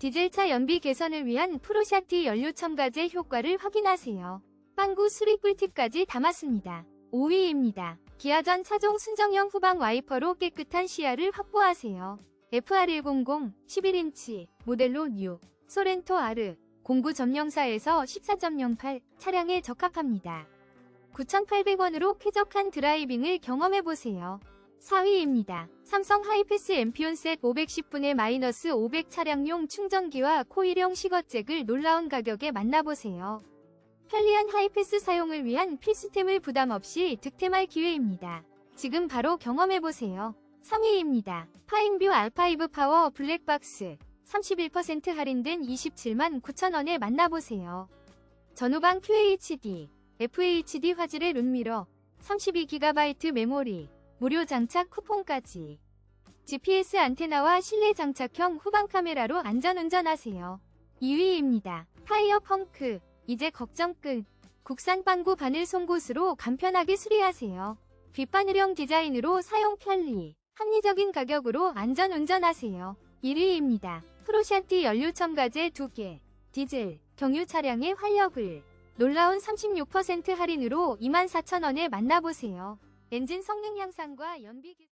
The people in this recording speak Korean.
디젤차 연비 개선을 위한 프로샤티 연료 첨가제 효과를 확인하세요. 빵구 수리 꿀팁까지 담았습니다. 5위입니다. 기아전 차종 순정형 후방 와이퍼로 깨끗한 시야를 확보하세요. FR100 11인치 모델로 뉴 소렌토 R 공구 점령사에서 14.08 차량에 적합합니다. 9,800원으로 쾌적한 드라이빙을 경험해보세요. 4위입니다. 삼성 하이패스 엠피온셋 510분의 마이너스 500 차량용 충전기와 코일형 시거잭을 놀라운 가격에 만나보세요. 편리한 하이패스 사용을 위한 필수템을 부담 없이 득템할 기회입니다. 지금 바로 경험해보세요. 3위입니다. 파인뷰 R5 파워 블랙박스 31% 할인된 27만 9천원에 만나보세요. 전후방 QHD, FHD 화질의 룸미러, 32GB 메모리, 무료 장착 쿠폰까지. GPS 안테나와 실내 장착형 후방 카메라로 안전운전하세요. 2위입니다. 타이어 펑크. 이제 걱정 끝. 국산 빵구 바늘 송곳으로 간편하게 수리하세요. 뒷바늘형 디자인으로 사용 편리. 합리적인 가격으로 안전운전하세요. 1위입니다. 프로샤티 연료 첨가제 2개. 디젤, 경유 차량의 활력을. 놀라운 36% 할인으로 24,000원에 만나보세요. 엔진 성능 향상과 연비 개...